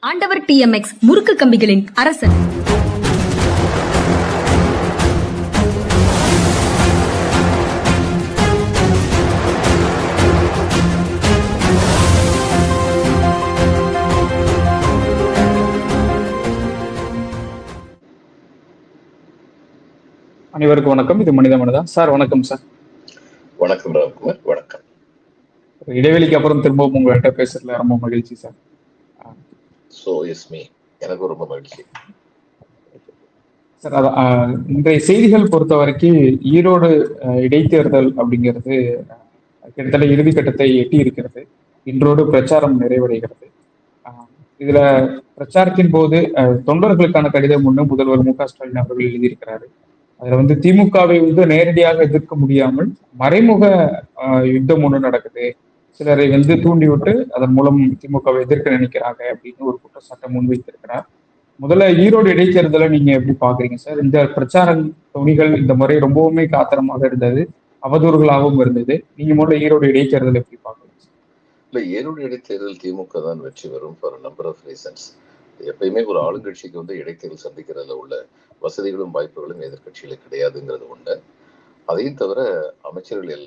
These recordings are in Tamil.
ஆண்டவர் டிஎம்எக்ஸ் முறுக்கு கம்பிகளின் அரசன். அனைவருக்கும் வணக்கம். இது மனித மனிதா? சார் வணக்கம் சார். வணக்கம் ராம்குமார். வணக்கம். இடைவெளிக்கு அப்புறம் திரும்பவும் உங்கள்கிட்ட பேசுறதுல ரொம்ப மகிழ்ச்சி சார். ஸோ எஸ் மீ எனக்கும் ரொம்ப மகிழ்ச்சி. சார் அதான், ஆஹ், இன்றைய செய்திகள் பொறுத்த வரைக்கும் ஈரோடு இடைத்தேர்தல் அப்படிங்கிறது கிட்டத்தட்ட இறுதி கட்டத்தை எட்டி இருக்கிறது இன்றோடு பிரச்சாரம் நிறைவடைகிறது. ஆஹ், இதுல பிரச்சாரத்தின் போது தொண்டர்களுக்கான கடிதம் ஒன்று முதல்வர் மு க. ஸ்டாலின் அவர்கள் எழுதியிருக்கிறாரு. அதுல வந்து திமுகவை வந்து நேரடியாக எதிர்க்க முடியாமல் மறைமுக ஆஹ், யுத்தம் ஒன்று நடக்குது. சிலரை வந்து தூண்டிவிட்டு அதன் மூலம் திமுகவை எதிர்க்க நினைக்கிறாங்க அப்படின்னு ஒரு குற்றச்சாட்டை முன்வைத்திருக்கிறார். முதல்ல ஈரோடு இடைத்தேர்தலை நீங்க எப்படி பாக்குறீங்க சார்? இந்த பிரச்சார துணிகள் இந்த முறை ரொம்பவுமே காத்திரமாக இருந்தது அவதூறுகளாகவும் இருந்தது. நீங்க முதல்ல ஈரோடு இடைத்தேர்தல் எப்படி பாக்குறீங்க சார்? இல்லை ஈரோடு இடைத்தேர்தல் திமுக தான் வெற்றி பெறும் ஃபார் நம்பர் ஆஃப் ரீசன்ஸ் எப்பயுமே ஒரு ஆளுங்கட்சிக்கு வந்து இடைத்தேர்தல் சந்திக்கிறதுல உள்ள வசதிகளும் வாய்ப்புகளும் எதிர்க்கட்சிகளுக்கு கிடையாதுங்கிறது உண்டு அதையும் தவிர அமைச்சர்கள்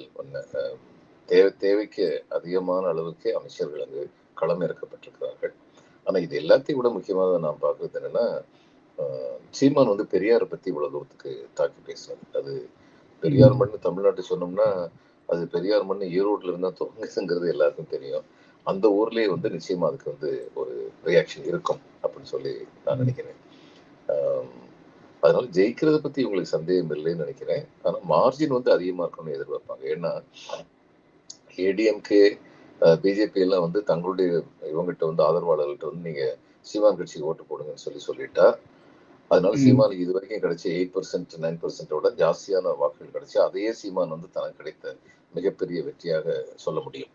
தேவை தேவைக்கு அதிகமான அளவுக்கு அமைச்சர்கள் அங்கு களம் இறக்கப்பட்டிருக்கிறார்கள் ஆனா இது எல்லாத்தையும் விட முக்கியமாக நான் பார்க்கறது என்னன்னா சீமான் வந்து பெரியாரை பத்தி இவ்வளவு தூரத்துக்கு தாக்கி பேசுறது அது பெரியார் மண்ணு தமிழ்நாட்டு சொன்னோம்னா அது பெரியார் மண்ணு ஈரோட்ல இருந்தா துவங்குதுங்கிறது எல்லாருக்கும் தெரியும். அந்த ஊர்லயே வந்து நிச்சயமா அதுக்கு வந்து ஒரு ரியாக்ஷன் இருக்கும் அப்படின்னு சொல்லி நான் நினைக்கிறேன். அதனால ஜெயிக்கிறத பத்தி உங்களுக்கு சந்தேகம் இல்லைன்னு நினைக்கிறேன். ஆனா மார்ஜின் வந்து அதிகமா இருக்கணும்னு எதிர்பார்ப்பாங்க. ஏன்னா ஏடிஎம்கே பிஜேபி எல்லாம் வந்து தங்களுடைய இவங்ககிட்ட வந்து ஆதரவாளர்கள்ட்ட வந்து நீங்க சீமான் கட்சிக்கு ஓட்டு போடுங்கன்னு சொல்லி சொல்லிட்டா அதனால. சீமானுக்கு இது வரைக்கும் கிடைச்ச எயிட் பர்சன்ட் நைன் பர்சன்டோட ஜாஸ்தியான வாக்குகள் கிடைச்சு அதையே சீமான் வந்து தனக்கு கிடைத்த மிகப்பெரிய வெற்றியாக சொல்ல முடியும்.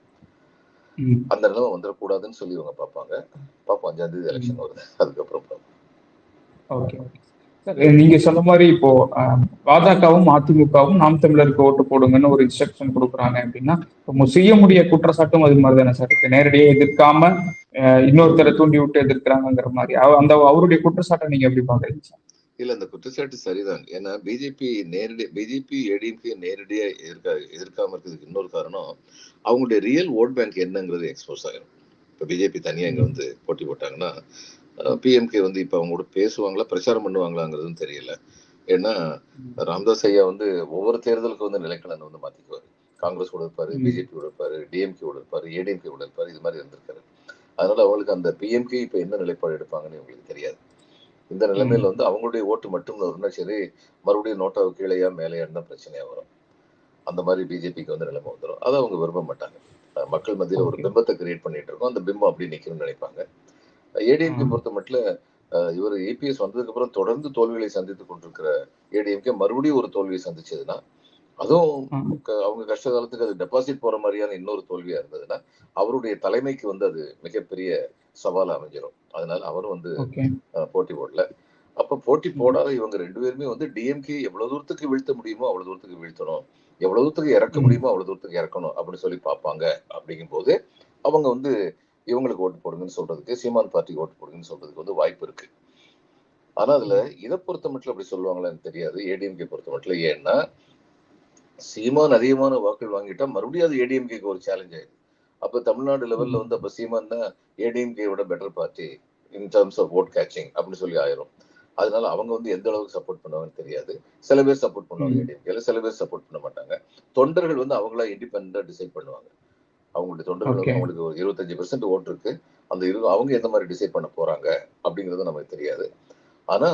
அந்த நிலைமை வந்துடக்கூடாதுன்னு சொல்லி இவங்க பார்ப்பாங்க பார்ப்போம் அஞ்சாம் தேதி எலெக்ஷன் வருது அதுக்கப்புறம். ஓகே நீங்க சொன்ன மாதிரி இப்போ பாஜகவும் அதிமுகவும் நாம் தமிழருக்கு ஓட்டு போடுங்கன்னு ஒரு இன்ஸ்ட்ரக்ஷன் கொடுக்குறாங்க அப்படின்னா இப்போ செய்ய முடிய குற்றச்சாட்டும் அது மாதிரி தானே சார்? நேரடியாக எதிர்க்காம இன்னொருத்தரை தூண்டி விட்டு எதிர்க்கிறாங்கிற மாதிரி அந்த அவருடைய குற்றச்சாட்டை நீங்க எப்படி பாக்குறீங்க சார்? இல்ல அந்த குற்றச்சாட்டு சரிதான். ஏன்னா பிஜேபி நேரடி பிஜேபி ஏடிஎம்கே நேரடியா எதிர்க்க எதிர்க்காம இருக்கிறதுக்கு இன்னொரு காரணம் அவங்களுடைய ரியல் ஓட் பேங்க் என்னங்கிறது எக்ஸ்போஸ் ஆயிரும். இப்ப பிஜேபி தனியா இங்க வந்து போட்டி போட்டாங்கன்னா பிஎம்கே வந்து இப்ப அவங்க கூட பேசுவாங்களா பிரச்சாரம் பண்ணுவாங்களாங்கிறதும் தெரியல. ஏன்னா ராம்தாஸ் ஐயா வந்து ஒவ்வொரு தேர்தலுக்கு வந்து நிலைக்கலன் வந்து மாத்திக்குவாரு. காங்கிரஸ் கூட இருப்பாரு ம். பிஜேபி கூட இருப்பாரு டிஎம்கே கூட இருப்பாரு ஏடிஎம்கே கூட இருப்பாரு இது மாதிரி இருந்திருக்காரு. அதனால அவங்களுக்கு அந்த பிஎம்கே இப்ப என்ன நிலைப்பாடு எடுப்பாங்கன்னு உங்களுக்கு தெரியாது. இந்த நிலைமையில வந்து அவங்களுடைய ஓட்டு மட்டும் வரும்னா சரி மறுபடியும் நோட்டாவு கீழேயா மேலேயான்னு தான் பிரச்சனையா வரும். அந்த மாதிரி பிஜேபிக்கு வந்து நிலைமை வந்துடும் அதை அவங்க விரும்ப மாட்டாங்க. மக்கள் மத்தியில ஒரு. பிம்பத்தை கிரியேட் பண்ணிட்டு இருக்கோம். அந்த பிம்பம் அப்படி நிக்கணும்னு நினைப்பாங்க. ஏடிஎம்கே. பொறுத்த மட்டும் இவர் ஏபிஎஸ் வந்ததுக்கு அப்புறம் தொடர்ந்து தோல்விகளை சந்தித்து கொண்டிருக்கிற ஏடிஎம்கே மறுபடியும் ஒரு தோல்வியை சந்திச்சதுன்னா அதுவும் அவங்க கஷ்ட காலத்துக்கு அது டெபாசிட் போற மாதிரியான இன்னொரு தோல்வியா இருந்ததுன்னா அவருடைய தலைமைக்கு வந்து அது மிகப்பெரிய சவால் அமைஞ்சிடும் அதனால அவர் வந்து போட்டி போடல. அப்ப போட்டி போடாத இவங்க ரெண்டு பேருமே வந்து டிஎம்கே எவ்வளவு தூரத்துக்கு வீழ்த்த முடியுமோ அவ்வளவு தூரத்துக்கு வீழ்த்தணும். எவ்வளவு தூரத்துக்கு இறக்க. முடியுமோ அவ்வளவு தூரத்துக்கு இறக்கணும் அப்படின்னு சொல்லி பார்ப்பாங்க. அப்படிங்கும் போது அவங்க வந்து இவங்களுக்கு ஓட்டு போடுங்கன்னு சொல்றதுக்கு சீமான் பார்ட்டிக்கு ஓட்டு போடுங்கன்னு சொல்றதுக்கு வந்து வாய்ப்பு இருக்கு. ஆனா அதுல இதை பொறுத்த மட்டும் அப்படி சொல்லுவாங்களான்னு தெரியாது. ஏடிஎம்கே பொறுத்த மட்டும் ஏன்னா சீமான் அதிகமான வாக்குகள் வாங்கிட்டா மறுபடியும் அது ஏடிஎம்கேக்கு ஒரு சேலஞ்ச் ஆயிடுது அப்ப தமிழ்நாடு லெவல்ல வந்து அப்ப சீமான் தான் ஏடிஎம்கே விட better party in terms of vote catching அப்படின்னு சொல்லி ஆயிரும். அதனால அவங்க வந்து எந்த அளவுக்கு சப்போர்ட் பண்ணுவாங்கன்னு தெரியாது. சில பேர் சப்போர்ட் பண்ணுவாங்க. ஏடிஎம்கேல சில பேர் சப்போர்ட் பண்ண மாட்டாங்க. தொண்டர்கள் வந்து அவங்களா இண்டிபெண்டா டிசைட் பண்ணுவாங்க. அவங்களுடைய தொண்டர்கள். அவங்களுக்கு ஒரு இருபத்தஞ்சு பெர்சென்ட் ஓட்டு இருக்கு. அந்த இரு அவங்க எந்த மாதிரி டிசைட் பண்ண போறாங்க அப்படிங்கிறது நமக்கு தெரியாது. ஆனா.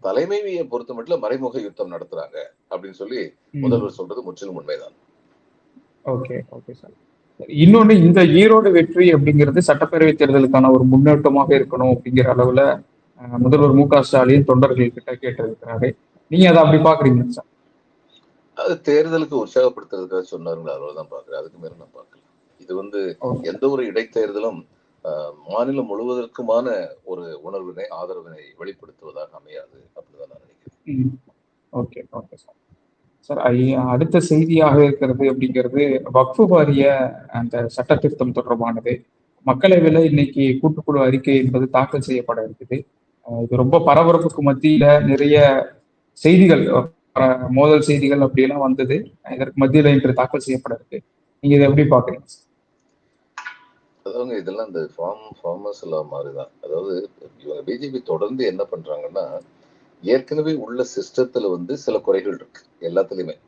தலைமையை பொறுத்த மட்டும் மறைமுக யுத்தம் நடத்துறாங்க அப்படின்னு சொல்லி. முதல்வர் சொல்றது முற்றிலும் உண்மைதான். ஓகே ஓகே சார் இன்னொன்னு இந்த ஈரோடு வெற்றி அப்படிங்கிறது சட்டப்பேரவை தேர்தலுக்கான ஒரு முன்னோட்டமாக இருக்கணும் அப்படிங்கிற அளவுல முதல்வர் மு க ஸ்டாலின் தொண்டர்கள் கிட்ட கேட்டிருக்கிறாரு. நீங்க அதை அப்படி பாக்குறீங்களா சார் அது தேர்தலுக்கு உற்சாகப்படுத்துறதுக்காக சொன்னாருங்களா அவ்வளவுதான் பாக்குறேன். அதுக்கு மேல நான் பார்க்கல இது வந்து எந்த ஒரு இடைத்தேர்தலும் மாநிலம் முழுவதற்குமான ஒரு உணர்வினை ஆதரவினை வெளிப்படுத்துவதாக அமையாது அப்படிதான் நான் நினைக்கிறேன். Okay okay sir. சார் அடுத்த செய்தியாக இருக்கிறது அப்படிங்கிறது வக்ஃபு வாரிய அந்த சட்ட திருத்தம் தொடர்பானது மக்களவையில இன்னைக்கு கூட்டுக்குழு அறிக்கை என்பது தாக்கல் செய்யப்பட இருக்குது. இது ரொம்ப பரபரப்புக்கு மத்தியில நிறைய செய்திகள் மோதல் செய்திகள் அப்படியெல்லாம் வந்தது. இதற்கு மத்தியில இன்று தாக்கல் செய்யப்பட இருக்கு. நீங்க இதை எப்படி பாக்குறீங்க அதாவங்க இதெல்லாம் இந்த ஃபார்ம் ஃபார்மர்ஸ் எல்லாம் மாதிரிதான். அதாவது இவங்க பிஜேபி தொடர்ந்து என்ன பண்றாங்கன்னா ஏற்கனவே உள்ள சிஸ்டத்துல வந்து சில குறைகள் இருக்கு எல்லாத்துலயுமே.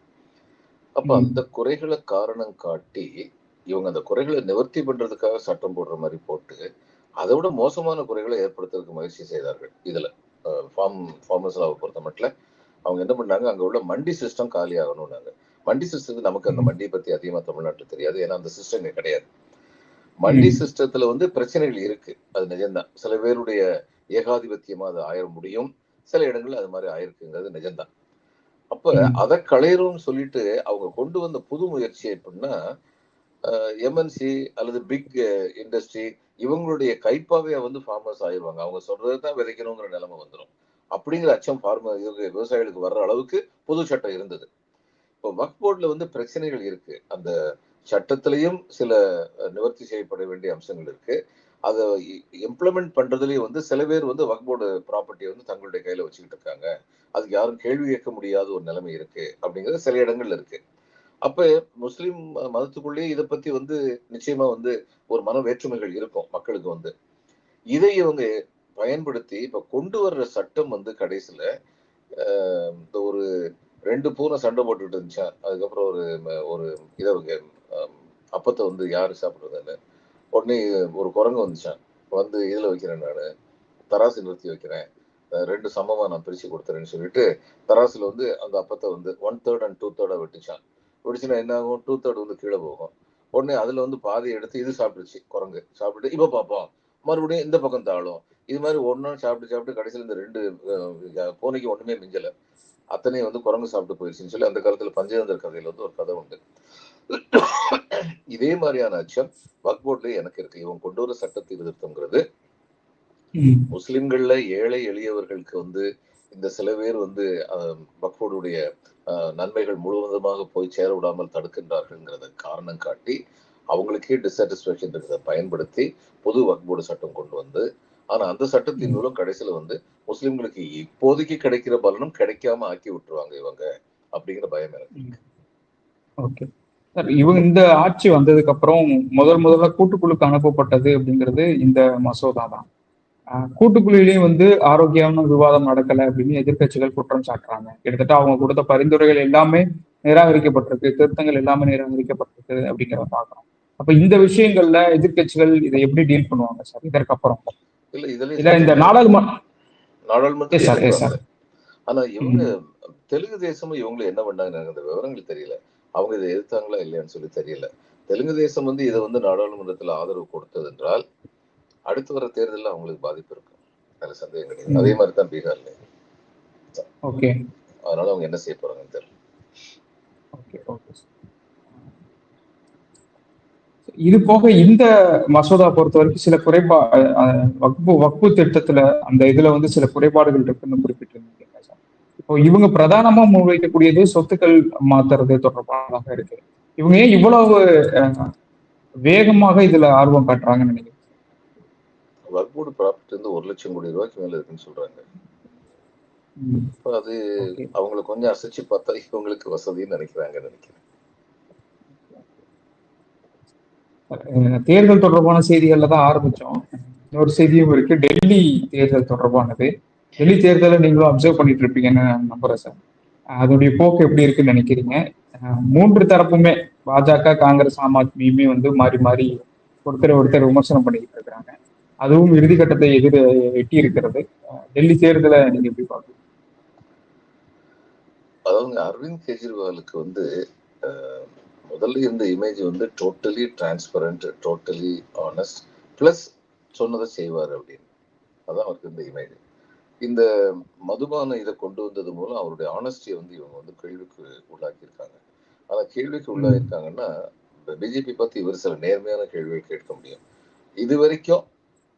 அப்ப. அந்த குறைகளை காரணம் காட்டி இவங்க அந்த குறைகளை நிவர்த்தி பண்றதுக்காக சட்டம் போடுற மாதிரி போட்டு அதை விட மோசமான குறைகளை ஏற்படுத்துறதுக்கு முயற்சி செய்தார்கள். இதுல ஃபார்ம் ஃபார்மர்ஸ் பொறுத்த மட்டும் அவங்க என்ன பண்ணாங்க அங்க உள்ள மண்டி சிஸ்டம் காலி ஆகணும்னாங்க மண்டி சிஸ்டத்துக்கு நமக்கு அந்த மண்டியை பத்தி அதிகமா தமிழ்நாட்டுல தெரியாது ஏன்னா அந்த சிஸ்டம் இங்க கிடையாது. மண்டி. சிஸ்டத்துல வந்து பிரச்சனைகள் இருக்கு. அது நிஜம்தான். சில பேருடைய ஏகாதிபத்தியமா அது ஆயிர முடியும். சில இடங்கள்ல அது மாதிரி ஆயிருக்குங்கிறது நிஜம்தான். அப்ப. அதை களையறோம்னு சொல்லிட்டு அவங்க கொண்டு வந்த புது முயற்சி எப்படின்னா எம்என்சி அல்லது பிக் இண்டஸ்ட்ரி இவங்களுடைய கைப்பாவையா வந்து ஃபார்மர்ஸ் ஆயிடுவாங்க. அவங்க சொல்றதை தான் விதைக்கணுங்கிற நிலைமை வந்துடும் அப்படிங்கிற அச்சம் ஃபார்மர் விவசாயிகளுக்கு வர்ற அளவுக்கு புது சட்டம் இருந்தது. இப்போ வக் போர்டில் வந்து பிரச்சனைகள் இருக்கு. அந்த சட்டத்திலையும் சில நிவர்த்தி செய்யப்பட வேண்டிய அம்சங்கள் இருக்கு. அதை இம்ப்ளிமெண்ட் பண்றதுலயும் வந்து சில பேர் வந்து வக் போர்டு ப்ராப்பர்ட்டியை வந்து தங்களுடைய கையில வச்சுக்கிட்டு இருக்காங்க. அதுக்கு யாரும் கேள்வி கேட்க முடியாத ஒரு நிலைமை இருக்கு அப்படிங்கிறது சில இடங்கள்ல இருக்கு. அப்ப முஸ்லிம் மதத்துக்குள்ளேயே இதை பத்தி வந்து நிச்சயமா வந்து ஒரு மன வேற்றுமைகள் இருக்கும் மக்களுக்கு வந்து. இதை இவங்க பயன்படுத்தி இப்ப கொண்டு வர்ற சட்டம் வந்து கடைசியில இந்த ஒரு ரெண்டு பூனை சண்டை போட்டுட்டு இருந்துச்சா அதுக்கப்புறம் ஒரு ஒரு இதை அப்பத்தை வந்து யாரு சாப்பிடுறதுன்னு உடனே ஒரு குரங்கு வந்துச்சான். வந்து இதுல வைக்கிறேன் நான். தராசு நிறுத்தி வைக்கிறேன். ரெண்டு சமமா நான் பிரிச்சு கொடுத்துறேன்னு சொல்லிட்டு தராசுல வந்து அந்த அப்பத்தை வந்து ஒன் தேர்ட் அண்ட் டூ தேர்டா வெட்டிச்சான். வெடிச்சுன்னா என்ன ஆகும்? டூ தேர்ட் வந்து கீழே போகும். உடனே அதுல வந்து பாதி எடுத்து இது சாப்பிடுச்சு குரங்கு. சாப்பிட்டு இப்ப பார்ப்போம் மறுபடியும் இந்த பக்கம் தாழும் இது மாதிரி ஒன்னா சாப்பிட்டு சாப்பிட்டு கடைசியில் இந்த ரெண்டு பூனைக்கு ஒண்ணுமே மிஞ்சல. அத்தனையும் வந்து குரங்கு சாப்பிட்டு போயிடுச்சுன்னு சொல்லி அந்த காலத்துல பஞ்சதந்திர கதையில் வந்து ஒரு கதை உண்டு. இதே மாதிரியான அச்சம் வக்போர்ட்ல எனக்கு இருக்கு. இவன் கொண்டு வர சட்ட திருத்தம்ங்கிறது ம். முஸ்லிம்கள்ல ஏழை எளியவர்களுக்கு வந்து இந்த சில பேர் வந்து வக்ஃபோர்டுடைய நன்மைகள் முழுவதுமாக போய் சேர விடாமல் தடுக்கின்றார்கள்ங்கிறத காரணம் காட்டி அவங்களுக்கே டிசாட்டிஸ்பேக்ஷன் இருக்கிறத பயன்படுத்தி பொது வக்போர்டு சட்டம் கொண்டு வந்து ஆனா அந்த சட்டத்தின் மூலம் கடைசியில வந்து முஸ்லிம்களுக்கு இப்போதைக்கு கிடைக்கிற பலனும் கிடைக்காம ஆக்கி விட்டுருவாங்க இவங்க அப்படிங்கிற பயம் எனக்கு ஓகே. இவங்க இந்த ஆட்சி வந்ததுக்கு அப்புறம் முதல் முதல்ல கூட்டுக்குழுக்கு அனுப்பப்பட்டது அப்படிங்கிறது இந்த மசோதா தான். கூட்டுக்குழுவிலையும் வந்து ஆரோக்கியமான விவாதம் நடக்கல அப்படின்னு எதிர்க்கட்சிகள் குற்றம் சாட்டுறாங்க. கிட்டத்தட்ட அவங்க கொடுத்த பரிந்துரைகள் எல்லாமே நிராகரிக்கப்பட்டிருக்கு திருத்தங்கள் எல்லாமே நிராகரிக்கப்பட்டிருக்கு அப்படிங்கிறத பார்க்கறோம். அப்ப இந்த விஷயங்கள்ல எதிர்க்கட்சிகள் இதை எப்படி டீல் பண்ணுவாங்க சார் இதற்கப்புறம்? இல்ல இதுல இந்த நாடாளுமன்ற. எதிர்ப்பாங்க. ஆனா இவங்க தெலுங்கு தேசமும் இவங்களும் என்ன பண்ணாங்க அந்த விவரங்கள் தெரியல. அவங்க இதை எதிர்த்தாங்களா இல்லையான்னு சொல்லி தெரியல. தெலுங்கு தேசம் வந்து இதை வந்து நாடாளுமன்றத்துல ஆதரவு கொடுத்தது என்றால் அடுத்து வர தேர்தலில் அவங்களுக்கு பாதிப்பு இருக்கும் அதுல சந்தேகம் கிடையாது. அதே மாதிரி தான் பீகார்ல ஓகே. அதனால அவங்க என்ன செய்ய போறாங்கன்னு தெரியல. Okay okay. இது போக இந்த மசோதா பொறுத்த வரைக்கும் சில குறைபா வக்பு வக்பு திட்டத்துல அந்த இதுல வந்து சில குறைபாடுகள் இருக்குன்னு குறிப்பிட்டிருந்தீங்க சார். இவங்க பிரதானமா முன்வைக்கக்கூடியது சொத்துக்கள் மாத்துறது தொடர்பானதாக இருக்கு. இவங்க ஏன் இவ்வளவு வேகமாக இதுல ஆர்வம் காட்டுறாங்கன்னு நினைக்கிறேன் வக்போர்டு ப்ராப்பர்ட்டி வந்து ஒரு லட்சம் கோடி ரூபாய்க்கு மேல இருக்குன்னு சொல்றாங்க. இப்போ அது அவங்களை கொஞ்சம் அசைச்சு பார்த்தா இவங்களுக்கு வசதின்னு நினைக்கிறாங்கன்னு நினைக்கிறேன். தேர்தல் தொடர்பான செய்திகள்ல தான் ஆரம்பிச்சோம். இன்னொரு செய்தியும் இருக்கு. டெல்லி தேர்தல் தொடர்பானது. டெல்லி தேர்தலை நீங்களும் அப்சர்வ் பண்ணிட்டு இருப்பீங்கன்னு நான் நம்புறேன் சார் அதோடைய போக்கு எப்படி இருக்குன்னு நினைக்கிறீங்க? மூன்று தரப்புமே பாஜக காங்கிரஸ் ஆம் ஆத்மியுமே வந்து மாறி மாறி ஒருத்தர் ஒருத்தர் விமர்சனம் பண்ணிக்கிட்டு இருக்கிறாங்க. அதுவும் இறுதிக்கட்டத்தை எதிர எட்டி இருக்கிறது டெல்லி தேர்தலை நீங்க எப்படி பாக்குறீங்க அதாவது அரவிந்த் கெஜ்ரிவாலுக்கு வந்து முதல்ல இருந்த இமேஜ் வந்து totally transparent totally honest plus சொன்னதை செய்வார் அப்படின்னு. அதான் அவருக்கு இந்த இமேஜ் இந்த மதுபான இதை கொண்டு வந்தது மூலம் அவருடைய ஆனஸ்டியை வந்து இவங்க வந்து கேள்விக்கு உள்ளாக்கியிருக்காங்க. ஆனா கேள்விக்கு உள்ளாயிருக்காங்கன்னா பிஜேபி பத்தி இவர் சில நேர்மையான கேள்விகள் கேட்க முடியும். இது வரைக்கும்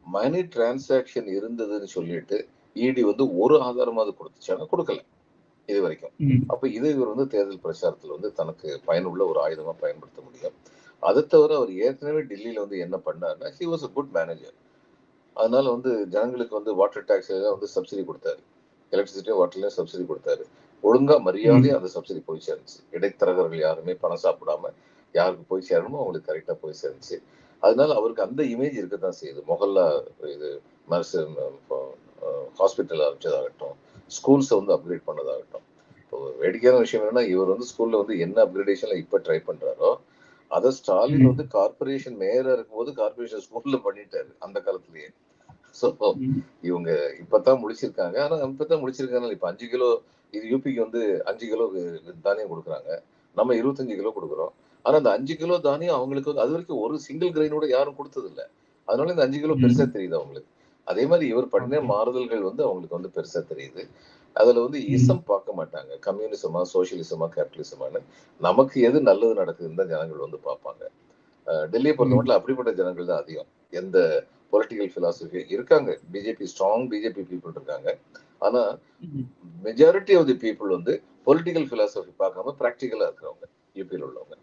மணி டிரான்சாக்ஷன் இருந்ததுன்னு சொல்லிட்டு இடி வந்து ஒரு ஆதாரமாவது கொடுத்துச்சாங்க கொடுக்கல. இது வரைக்கும் அப்ப இதை இவர் வந்து தேர்தல் பிரச்சாரத்துல வந்து தனக்கு பயனுள்ள ஒரு ஆயுதமா பயன்படுத்த முடியும். அதை தவிர அவர் ஏற்கனவே டெல்லியில வந்து என்ன பண்ணாருன்னா he was a good manager அதனால வந்து ஜனங்களுக்கு வந்து வாட்டர் டாக்ஸ் வந்து சப்சிடி கொடுத்தாரு. எலக்ட்ரிசிட்டி வாட்டர்லயும் சப்சிடி கொடுத்தாரு. ஒழுங்கா மரியாதையா அந்த சப்சிடி போய் சேர்ந்துச்சு இடைத்தரகர்கள் யாருமே பணம் சாப்பிடாம யாருக்கு போய் சேரணுமோ அவங்களுக்கு கரெக்டா போய் சேர்ந்துச்சு அதனால அவருக்கு அந்த இமேஜ் இருக்கத்தான் செய்யுது. மொஹல்லா இது நர்ஸ் ஹாஸ்பிட்டல் ஆரம்பிச்சதாகட்டும் ஸ்கூல்ஸை வந்து அப்கிரேட் பண்ணதாகட்டும். இப்போ வேடிக்கையான விஷயம் என்னன்னா இவர் வந்து ஸ்கூல்ல வந்து என்ன அப்கிரேடேஷன்ல இப்ப ட்ரை பண்றாரோ அதை ஸ்டாலின். வந்து கார்பரேஷன் மேயரா இருக்கும்போது கார்பரேஷன் ஸ்கூல்ல பண்ணிட்டாரு அந்த காலத்திலேயே ஸோ ம். இவங்க இப்பதான் முடிச்சிருக்காங்க ஆனா இப்பதான் முடிச்சிருக்காங்க இப்ப அஞ்சு கிலோ இது யூபிக்கு வந்து அஞ்சு கிலோ தானியம் கொடுக்குறாங்க நம்ம இருபத்தஞ்சு கிலோ கொடுக்குறோம் ஆனா அந்த அஞ்சு கிலோ தானியம் அவங்களுக்கு அது வரைக்கும் ஒரு சிங்கிள் கிரைனோட யாரும் கொடுத்தது இல்ல அதனால இந்த அஞ்சு கிலோ. பெருசா தெரியுது அவங்களுக்கு அதே மாதிரி இவர் பண்ண. மாறுதல்கள் வந்து அவங்களுக்கு வந்து பெருசா தெரியுது அதுல வந்து. இசம் பார்க்க மாட்டாங்க. கம்யூனிசமா சோசியலிசமா கேபிட்டலிசமான்னு. நமக்கு எது நல்லது நடக்குதுன்னு தான் ஜனங்கள் வந்து பார்ப்பாங்க. டெல்லியை பொறுத்த. மட்டும் அப்படிப்பட்ட ஜனங்கள் தான் அதிகம். எந்த பொலிட்டிக்கல் பிலாசபி இருக்காங்க. பிஜேபி ஸ்ட்ராங் பிஜேபி பீப்புள் இருக்காங்க. ஆனா. மெஜாரிட்டி ஆஃப் தி பீப்புள் வந்து பொலிட்டிக்கல் பிலாசபி பார்க்காம ப்ராக்டிக்கலா இருக்கிறவங்க யூபியில் உள்ளவங்க.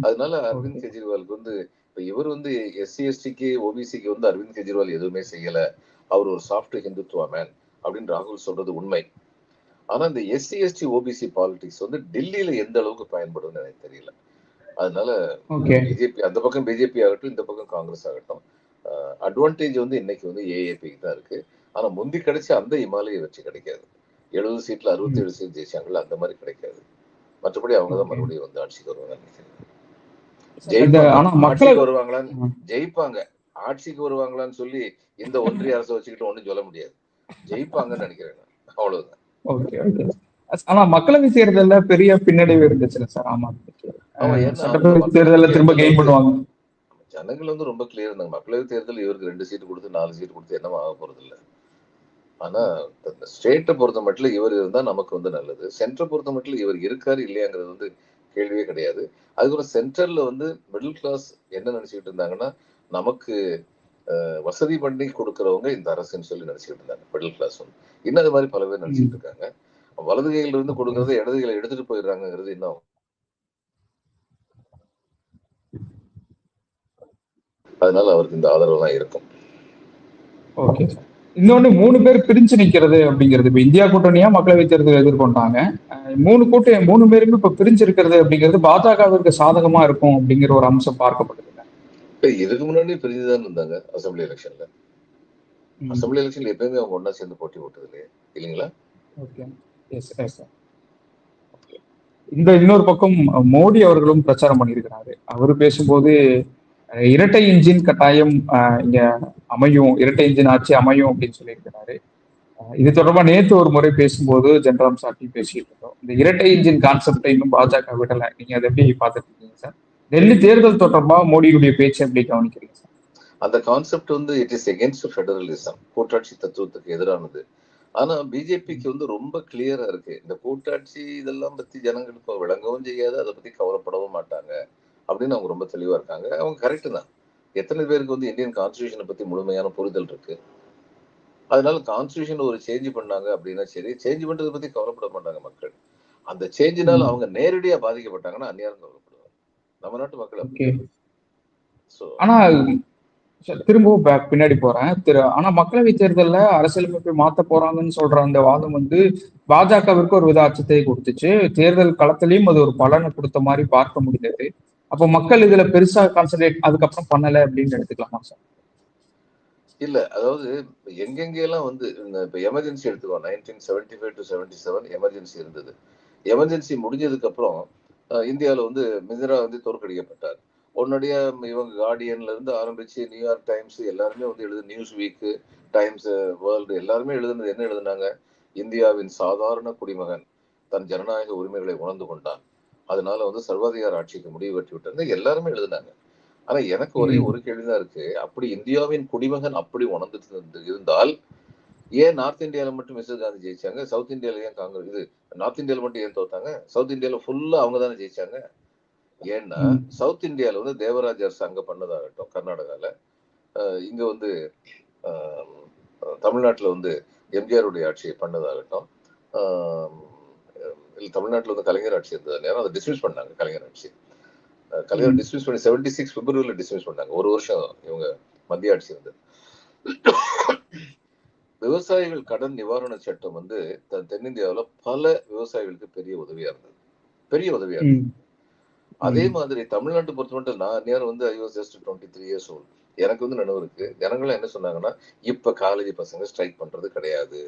அதனால அரவிந்த். கெஜ்ரிவாலுக்கு வந்து இப்ப இவர் வந்து எஸ்சி எஸ்டிக்கு ஓபிசிக்கு வந்து அரவிந்த் கெஜ்ரிவால் எதுவுமே செய்யல. அவர் ஒரு சாஃப்ட் ஹிந்துத்துவா மேன் அப்படின்னு ராகுல் சொல்றது உண்மை. ஆனா இந்த எஸ்சி எஸ்டி ஓபிசி பாலிடிக்ஸ் வந்து டெல்லியில எந்த அளவுக்கு பயன்படும்னு எனக்கு தெரியல. அதனால ஓகே பிஜேபி அந்த பக்கம் பிஜேபி ஆகட்டும் இந்த பக்கம் காங்கிரஸ் ஆகட்டும் அட்வான்டேஜ் வந்து இன்னைக்கு வந்து ஏஏபிக்கு தான் இருக்கு. ஆனா முந்தி கிடைச்ச அந்த இமாலய வச்சு கிடைக்காது. எழுபது சீட்ல அறுபத்தி ஏழு சீட் ஜெயிச்சாங்கல்ல அந்த மாதிரி கிடைக்காது. மற்றபடி அவங்க தான். மறுபடியும் வந்து ஆட்சிக்கு வருவாங்க நினைக்கிறேன். ஆட்சிக்கு வருவாங்களான்னு. ஜெயிப்பாங்க. ஆட்சிக்கு வருவாங்களான்னு சொல்லி இந்த ஒன்றிய அரசை வச்சுக்கிட்டு ஒண்ணும் சொல்ல முடியாது. ஜெயிப்பாங்கன்னு நினைக்கிறேன் நான். அவ்வளவுதான். ஓகே ஓகே ஆனா மக்களவை தேர்தல்ல பெரிய பின்னடைவு இருந்துச்சுல சார் ஆமா சட்டப்பேரவை தேர்தல்ல திரும்ப கெயின் பண்ணுவாங்க. ஜனங்கள் வந்து ரொம்ப கிளியர் இருந்தாங்க. மக்களவை தேர்தல் இவருக்கு ரெண்டு சீட்டு கொடுத்து நாலு சீட்டு கொடுத்து என்னவும் ஆக போறது இல்ல ஆனா ஸ்டேட்டை பொறுத்த மட்டும் இவர் இருந்தா நமக்கு வந்து நல்லது. சென்டரை பொறுத்த மட்டும் இவர் இருக்காரு இல்லையாங்கிறது வந்து கேள்வியே கிடையாது. அதுக்கப்புறம் சென்ட்ரல்ல வந்து மிடில் கிளாஸ் என்ன நினைச்சுக்கிட்டு இருந்தாங்கன்னா நமக்கு வசதி பண்ணி கொடுக்கறவங்க இந்த அரசுன்னு சொல்லி நினைச்சிட்டு இருந்தாங்க. மிடில் கிளாஸ் இன்னும் அது மாதிரி பல பேர் நினைச்சிட்டு இருக்காங்க. வலது கையில இருந்து கொடுக்கறத இடது கையில எடுத்துட்டு போயிடுறாங்கிறது இன்னும் அதனால அவருக்கு இந்த ஆதரவு தான் இருக்கும். ஓகே. இன்னொன்னு மூணு பேர் பிரிஞ்சு நிக்கிறது அப்படிங்கிறது. இப்ப இந்தியா கூட்டணியா மக்களவை தேர்தல் எதிர்கொண்டாங்க. மூணு கூட்டம் மூணு பேருமே இப்ப பிரிஞ்சு இருக்கிறது அப்படிங்கிறது பாஜகவிற்கு சாதகமா இருக்கும் அப்படிங்கிற ஒரு அம்சம் பார்க்கப்படுது. இதுக்கு முன்னாடி பிரிஞ்சுதான் இருந்தாங்க அசம்பிளி எலெக்ஷன்ல. அசம்பிளி எலெக்ஷன்ல எப்பயுமே அவங்க ஒண்ணா சேர்ந்து போட்டி போட்டது இல்லையே இல்லைங்களா இந்த இன்னொரு பக்கம் மோடி அவர்களும் பிரச்சாரம் பண்ணியிருக்கிறாரு. அவர் பேசும்போது இரட்டை இன்ஜின் கட்டாயம் இங்க அமையும் இரட்டை இன்ஜின் ஆட்சி அமையும் அப்படின்னு சொல்லியிருக்கிறாரு. இது தொடர்பா நேத்து ஒரு முறை பேசும்போது ஜென்ராம் சாட்டி பேசிட்டு இருந்தோம் இந்த இரட்டை இன்ஜின் கான்செப்டை இன்னும் பாஜக விடல. நீங்க அதை எப்படி பார்த்துட்டு இருக்கீங்க சார்? டெல்லி தேர்தல் தொடர்பா மோடியுடைய பேச்சு எப்படி கவனிக்கிறீங்க? அந்த கான்செப்ட் வந்து இட் இஸ் எகென்ஸ்ட் ஃபெடரலிசம் கூட்டாட்சி தத்துவத்துக்கு எதிரானது. ஆனா பிஜேபிக்கு வந்து ரொம்ப கிளியரா இருக்கு. இந்த கூட்டாட்சி இதெல்லாம் பத்தி ஜனங்களுக்கு விளங்கவும் செய்யாது. அதை பத்தி கவலைப்படவும் மாட்டாங்க. அப்படின்னு அவங்க ரொம்ப தெளிவா இருக்காங்க. அவங்க கரெக்ட் தான். எத்தனை பேருக்கு வந்து இந்தியன் கான்ஸ்டியூஷனை பத்தி முழுமையான புரிதல் இருக்கு? அதனால கான்ஸ்டியூஷன் ஒரு சேஞ்ச் பண்ணாங்க அப்படின்னா சரி சேஞ்ச் பண்றதை பத்தி கவலைப்பட மாட்டாங்க மக்கள். அந்த சேஞ்சினால. அவங்க நேரடியா பாதிக்கப்பட்டாங்கன்னா அந்நியாரம் கவலைப்படுவாங்க நம்ம நாட்டு மக்கள் ஆனா திரும்பவும் பின்னாடி போறேன். திரு ஆனா மக்களவை தேர்தல்ல அரசியலமைப்பை மாத்த போறாங்கன்னு சொல்ற அந்த வாதம் வந்து பாஜகவிற்கு ஒரு வித அச்சத்தை கொடுத்துச்சு. தேர்தல் களத்திலையும் அது ஒரு பலனை கொடுத்த மாதிரி பார்க்க முடிந்தது. அப்போ மக்கள் இதுல பெருசா கான்சன்ட்ரேட் அதுக்கப்புறம் பண்ணல அப்படின்னு எடுத்துக்கலாமா சார்? இல்ல அதாவது எங்கெங்கெல்லாம் வந்து இப்ப எமர்ஜென்சி எடுத்துக்கோ nineteen seventy five to seventy seven emergency இருந்தது. எமர்ஜென்சி முடிஞ்சதுக்கு அப்புறம் அஹ், இந்தியால வந்து மிந்திரா வந்து தோற்கடிக்கப்பட்டார். உடனடியா இவங்க கார்டியன்ல இருந்து ஆரம்பிச்சு நியூயார்க் டைம்ஸ் எல்லாருமே வந்து எழுது நியூஸ் வீக் டைம்ஸ் வேர்ல்டு எல்லாருமே எழுதுனது என்ன எழுதுனாங்க? இந்தியாவின் சாதாரண குடிமகன் தன் ஜனநாயக உரிமைகளை உணர்ந்து கொண்டான். அதனால வந்து சர்வாதிகார ஆட்சிக்கு முடிவு கட்டி விட்டாங்க எல்லாருமே எழுதுனாங்க. ஆனா எனக்கு ஒரே. ஒரு கேள்விதான் இருக்கு. அப்படி இந்தியாவின் குடிமகன் அப்படி உணர்ந்துட்டு இருந்து- இருந்தால் ஏன் நார்த் இந்தியால மட்டும் மிஸ்டர் காந்தி ஜெயிச்சாங்க? சவுத் இந்தியால ஏன் காங்கிரஸ் இது நார்த் இந்தியால மட்டும் ஏன் தோத்தாங்க? சவுத் இந்தியால ஃபுல்லா அவங்க தானே ஜெயிச்சாங்க. ஏன்னா. சவுத் இந்தியால வந்து தேவராஜ் அரசு அங்க பண்ணதாகட்டும் கர்நாடகால. அஹ் இங்க வந்து தமிழ்நாட்டுல வந்து எம்ஜிஆருடைய ஆட்சியை பண்ணதாகட்டும் இல்ல தமிழ்நாட்டுல வந்து கலைஞர் ஆட்சி இருந்தது நேரம் அதை டிஸ்மிஸ் பண்ணாங்க கலைஞர் ஆட்சி. கலைஞர். டிஸ்மிஸ் பண்ணி செவன்டி சிக்ஸ் பிப்ரவரியில் டிஸ்மிஸ் பண்ணாங்க. ஒரு வருஷம் இவங்க மத்திய ஆட்சி இருந்தது. விவசாயிகள் கடன் நிவாரண சட்டம் வந்து தென்னிந்தியாவுல பல விவசாயிகளுக்கு பெரிய உதவியா இருந்தது. பெரிய உதவியா இருந்தது. அதே. மாதிரி தமிழ்நாட்டை பொறுத்த மட்டும் நான் நேரம் வந்து I was just twenty three years old எனக்கு வந்து நினைவு இருக்கு. ஜனங்களாம் என்ன சொன்னாங்கன்னா இப்ப காலேஜ் பசங்க ஸ்ட்ரைக் பண்றது கிடையாது.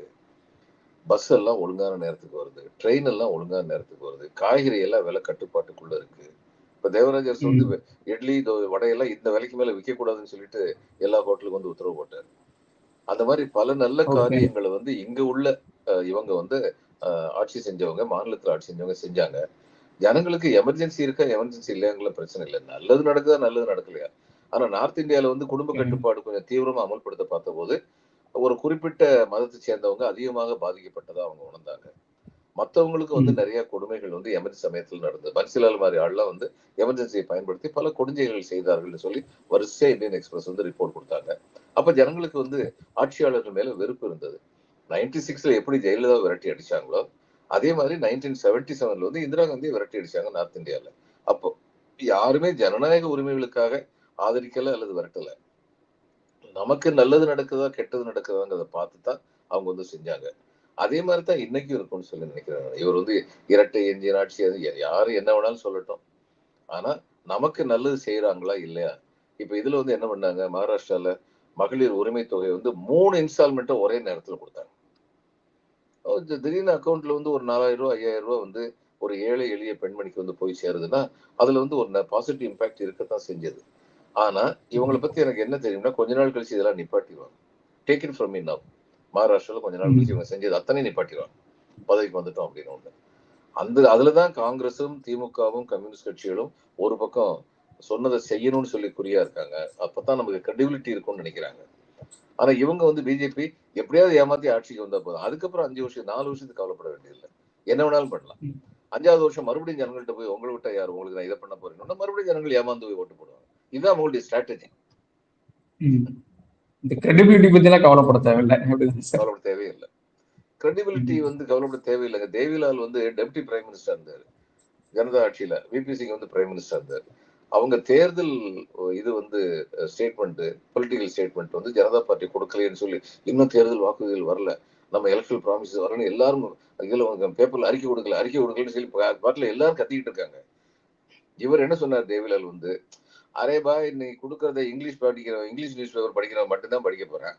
பஸ் எல்லாம் ஒழுங்கான நேரத்துக்கு வருது. ட்ரெயின் எல்லாம் ஒழுங்கான நேரத்துக்கு வருது. காய்கறி எல்லாம் விலை கட்டுப்பாட்டுக்குள்ள இருக்கு. இப்ப தேவராஜர். வந்து இட்லி வடையெல்லாம் இந்த விலைக்கு மேல விற்க கூடாதுன்னு சொல்லிட்டு எல்லா ஹோட்டலுக்கும் வந்து உத்தரவு போட்டார். அந்த மாதிரி பல நல்ல. காரியங்களை வந்து இங்க உள்ள இவங்க வந்து ஆட்சி செஞ்சவங்க மாநிலத்துல ஆட்சி செஞ்சவங்க செஞ்சாங்க ஜனங்களுக்கு எமர்ஜென்சி இருக்கா எமர்ஜென்சி இல்லைங்கிற பிரச்சனை இல்லை நல்லது நடக்குதா நல்லது நடக்கலையா ஆனா நார்த் இந்தியால வந்து குடும்ப. கட்டுப்பாடு கொஞ்சம் தீவிரமா அமல்படுத்த பார்த்தபோது ஒரு குறிப்பிட்ட மதத்தை சேர்ந்தவங்க அதிகமாக பாதிக்கப்பட்டதா அவங்க உணர்ந்தாங்க மத்தவங்களுக்கு வந்து. நிறைய கொடுமைகள் வந்து எமர்ஜென்சி சமயத்தில் நடந்தது. பன்சிலால் மாதிரி ஆள்லாம் வந்து எமர்ஜென்சியை பயன்படுத்தி பல கொடுஞ்சைகள் செய்தார்கள்னு சொல்லி வரிசையா இந்தியன் எக்ஸ்பிரஸ் வந்து ரிப்போர்ட் கொடுத்தாங்க. அப்ப ஜனங்களுக்கு வந்து ஆட்சியாளர்கள் மேல வெறுப்பு இருந்தது. நைன்டி சிக்ஸ்ல எப்படி ஜெயலலிதா விரட்டி அடிச்சாங்களோ அதே மாதிரி நைன்டீன் செவன்டி செவன்ல வந்து இந்திரா காந்தியை விரட்டி அடிச்சாங்க நார்த் இந்தியால. அப்போ யாருமே ஜனநாயக உரிமைகளுக்காக ஆதரிக்கல அல்லது விரட்டல. நமக்கு நல்லது நடக்குதா கெட்டது நடக்குதாங்கிறத பார்த்து தான் அவங்க வந்து செஞ்சாங்க. அதே மாதிரி தான் இன்னைக்கும் இருக்கும்னு சொல்லி நினைக்கிறேன் இவர் வந்து இரட்டை எஞ்சின் ஆட்சி அது யாரு என்ன வேணாலும் சொல்லட்டும். ஆனா நமக்கு நல்லது செய்யறாங்களா இல்லையா? இப்ப இதுல வந்து என்ன பண்ணாங்க? மகாராஷ்டிரால மகளிர் உரிமை தொகை வந்து மூணு இன்ஸ்டால்மெண்ட்டை ஒரே நேரத்தில் கொடுத்தாங்க. திடீர்னு அக்கௌண்ட்ல வந்து ஒரு நாலாயிரம் ரூபா ஐயாயிரம் ரூபா வந்து ஒரு ஏழை எளிய பெண்மணிக்கு வந்து போய் சேருதுன்னா அதுல வந்து ஒரு பாசிட்டிவ் இம்பாக்ட் இருக்கத்தான் செஞ்சது. ஆனா இவங்களை பத்தி எனக்கு என்ன தெரியும்னா கொஞ்ச நாள் கழிச்சு இதெல்லாம் நிப்பாட்டிடுவாங்க. டேக் இட் ஃப்ரம் இன் மகாராஷ்டிரால கொஞ்ச நாள் கழிச்சு இவங்க செஞ்சது அத்தனை நிப்பாட்டிடுவாங்க பதவிக்கு வந்துட்டோம் அப்படின்னு ஒண்ணு. அந்த அதுலதான் காங்கிரஸும் திமுகவும் கம்யூனிஸ்ட் கட்சிகளும் ஒரு பக்கம் சொன்னதை செய்யணும்னு சொல்லி குறியா இருக்காங்க. அப்பதான் நமக்கு கிரெடிபிலிட்டி இருக்கும்னு நினைக்கிறாங்க. ஆனா இவங்க வந்து பிஜேபி எப்படியாவது ஏமாத்தி ஆட்சிக்கு வந்தா போதும். அதுக்கப்புறம் அஞ்சு வருஷம் நாலு வருஷத்துக்கு கவலைப்பட வேண்டியதில்லை. என்ன வேணாலும் பண்ணலாம். அஞ்சாவது வருஷம் மறுபடியும் ஜனங்கள்ட்ட போய் உங்களை விட்டா யார்? உங்களுக்கு நான் இதை பண்ண போறேன் மறுபடியும் ஜனங்கள் ஏமாந்து போய் ஓட்டு போடுவாங்க. இதுதான் அவங்களுடைய ஸ்ட்ராட்டஜி. இந்த கிரெடிபிலிட்டி எல்லாம் கவலைப்பட தேவையில்லை. கவலைப்பட தேவையில்லை. கிரெடிபிலிட்டி வந்து கவலைப்பட தேவையில்லைங்க. தேவிலால் வந்து டெப்டி பிரைம் மினிஸ்டர் இருந்தாரு. ஜனதா ஆட்சியில விபி சிங் வந்து பிரைம் மினிஸ்டர் இருந்தாரு. அவங்க தேர்தல் இது வந்து ஸ்டேட்மெண்ட் பொலிட்டிக்கல் ஸ்டேட்மெண்ட் வந்து ஜனதா பார்ட்டி கொடுக்கலைன்னு சொல்லி இன்னும் தேர்தல் வாக்குறுதிகள் வரல. நம்ம எலக்ஷன் ப்ராமிஸ் வரணும் எல்லாரும் இதுல பேப்பர்ல அறிக்கை கொடுக்கல அறிக்கை கொடுக்கலன்னு சொல்லி பாட்டுல எல்லாரும் கத்திக்கிட்டு இருக்காங்க. இவர் என்ன சொன்னார் தேவிலால் வந்து? அரே பாய் நீ கொடுக்கறத இங்கிலீஷ் படிக்கிற இங்கிலீஷ் நியூஸ் பேப்பர் படிக்கிறவன் மட்டும்தான் படிக்க போறேன்.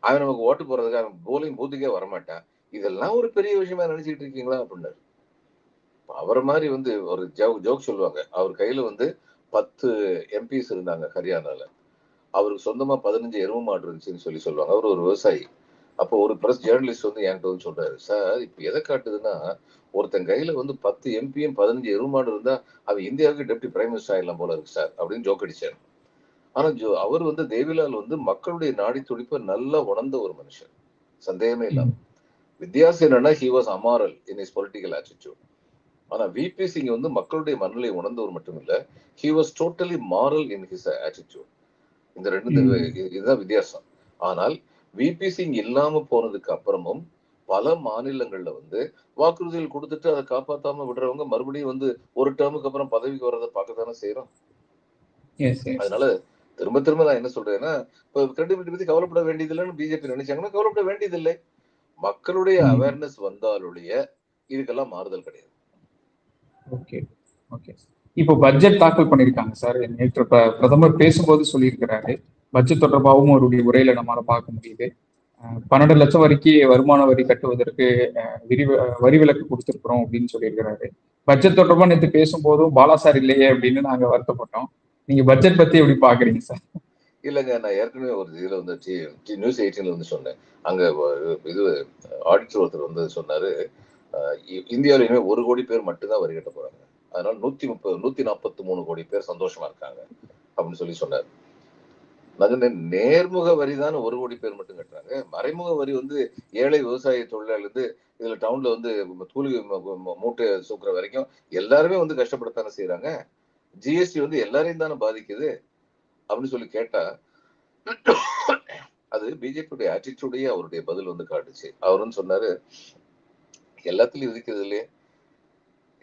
அவன் நமக்கு ஓட்டு போறதுக்கு அவன் போலிங் பூத்துக்கே வரமாட்டான் இதெல்லாம் ஒரு பெரிய விஷயமா நினைச்சிட்டு இருக்கீங்களா அப்படின்னாரு. அவரை மாதிரி வந்து ஒரு ஜோக் ஜோக் சொல்லுவாங்க. அவர் கையில வந்து பத்து எம்பிஸ் இருந்தாங்க ஹரியானால. அவருக்கு சொந்தமா பதினஞ்சு எரும மாடு இருந்துச்சுன்னு சொல்லி சொல்லுவாங்க. அவர் ஒரு விவசாயி. அப்போ ஒரு பிரஸ் ஜேர்னலிஸ்ட் வந்து என்கிட்ட வந்து சொல்றாரு சார் இப்ப எதை காட்டுதுன்னா ஒருத்தன் கையில வந்து பத்து எம்பியும் பதினஞ்சு எருமை மாடு இருந்தா அவன் இந்தியாவுக்கு டெப்டி பிரைம் மினிஸ்டர் ஆயிடலாம் போல இருக்கு சார் அப்படின்னு ஜோக் அடிச்சார். ஆனா ஜோ அவர் வந்து தேவிலால் வந்து மக்களுடைய நாடி துடிப்பை நல்லா உணர்ந்த ஒரு மனுஷன். சந்தேகமே இல்லாம. வித்தியாசம் என்னன்னா he was amoral in is political attitude ஆனா விபி சிங் வந்து மக்களுடைய மனநிலை உணர்ந்தவர் மட்டும் இல்ல he was totally moral in his attitude இந்த ரெண்டு இதுதான் வித்தியாசம். ஆனால் விபி சிங் இல்லாம போனதுக்கு அப்புறமும் பல மாநிலங்கள்ல வந்து வாக்குறுதிகள் கொடுத்துட்டு அதை காப்பாத்தாம விடுறவங்க மறுபடியும் வந்து ஒரு டேர்முக்கு அப்புறம் பதவிக்கு வர்றதை பார்க்கத்தானே செய்யறோம் அதனால திரும்ப திரும்ப நான் என்ன சொல்றேன்னா இப்போ கிரெடிபிலிட்டி பத்தி கவலைப்பட வேண்டியதில்லைன்னு பிஜேபி நினைச்சாங்கன்னா கவலைப்பட வேண்டியதில்லை. மக்களுடைய. அவேர்னஸ் வந்தாலுடைய இதுக்கெல்லாம் மாறுதல் கிடையாது. ஓகே ஓகே இப்போ பட்ஜெட் தாக்கல் பண்ணியிருக்காங்க சார். நேற்று பிர- பிரதமர் பேசும்போது சொல்லியிருக்கிறாரு. பட்ஜெட் தொடர்பாகவும் அவருடைய உரையில நம்மளால பார்க்க முடியுது. பன்னெண்டு லட்சம் வரைக்கும் வருமான வரி கட்டுவதற்கு விரி வரி விலக்கு கொடுத்துருக்குறோம் அப்படின்னு சொல்லியிருக்கிறாரு. பட்ஜெட் தொடர்பா நேற்று பேசும்போதும் பாலா சார் இல்லையே அப்படின்னு நாங்க வருத்தப்பட்டோம். நீங்க பட்ஜெட் பத்தி எப்படி பாக்குறீங்க சார்? இல்லைங்க நான் ஏற்கனவே ஒரு இதுல வந்து டி- டி- நியூஸ் எயிட்டீன்ல வந்து சொன்னேன். அங்க இது ஆடிட்டர் ஒருத்தர் வந்து சொன்னாரு அஹ், இ- இந்தியாவில ஒரு கோடி பேர் மட்டும்தான் வரி கட்ட போறாங்க. அதனால நூத்தி முப்பது நூத்தி நாற்பத்தி மூணு கோடி பேர் சந்தோஷமா இருக்காங்க அப்படின்னு சொல்லி சொன்னார். நான் நேர்முக வரி தானே ஒரு கோடி பேர் மட்டும் கட்டுறாங்க. மறைமுக வரி வந்து ஏழை விவசாய தொழிலாளர்ந்து இதுல டவுன்ல வந்து தூளி மூட்டை சூக்குற வரைக்கும் எல்லாருமே வந்து கஷ்டப்படத்தானே செய்யறாங்க ஜிஎஸ்டி வந்து எல்லாரையும் தானே பாதிக்குது அப்படின்னு சொல்லி கேட்டா அது பிஜேபியுடைய ஆட்டிடியூடையே அவருடைய பதில் வந்து காட்டுச்சு. அவர் வந்து சொன்னாரு எல்லாத்துலயும் விதிக்கிறது இல்லையே.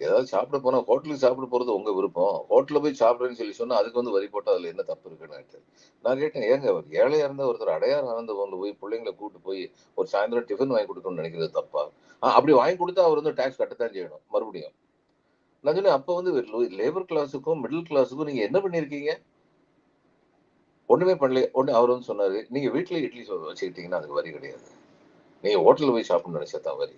ஏதாவது சாப்பிட போனா ஹோட்டலுக்கு சாப்பிட போறது உங்க விருப்பம். ஹோட்டல்ல போய் சாப்பிடுறேன்னு சொல்லி சொன்னா அதுக்கு வந்து வரி போட்டால் அதுல என்ன தப்பு இருக்குன்னு நான் கேட்டேன் ஏங்க ஒரு ஏழையா இருந்த ஒருத்தர் அடையார் ஆனந்த கொண்டு போய் பிள்ளைங்களை கூட்டு போய் ஒரு சாயந்தரம் டிஃபன் வாங்கி கொடுக்கணும்னு நினைக்கிறது தப்பா? அப்படி வாங்கி கொடுத்தா அவர் வந்து டாக்ஸ் கட்டத்தான் செய்யணும் மறுபடியும். நான் சொன்னேன் அப்ப வந்து லேபர் கிளாஸுக்கும் மிடில் கிளாஸுக்கும் நீங்க என்ன பண்ணிருக்கீங்க? ஒண்ணுமே பண்ணல ஒண்ணு அவர் வந்து சொன்னாரு நீங்க வீட்டுல இட்லி வச்சுக்கிட்டீங்கன்னா அதுக்கு வரி கிடையாது. நீங்க ஹோட்டல்ல போய் சாப்பிடணும்னு நினைச்சா தான் வரி.